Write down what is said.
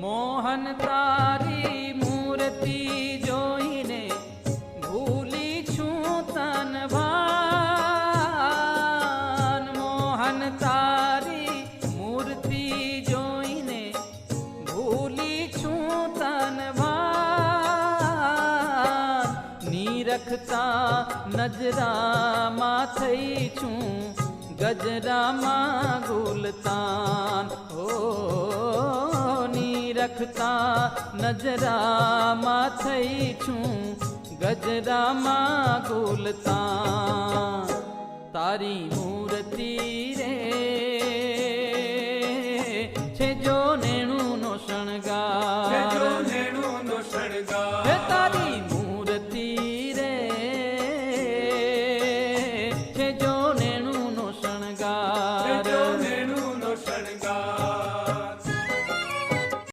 મોહન તારી મૂર્તિ જોઈને ભૂલી છું તન ભાન. મોહન તારી મૂર્તિ જોઈને ભૂલી છું તન ભાન. નીરખતા નજરામાં થઈ છું, ગજરામાં ગુલતાન હો લખતા નજરામાં થઈ છું, ગજરામાં ગુલતા તારી મૂર્તિ રે છે જો નેણું નો શણગાર નેણું નો શણગાર.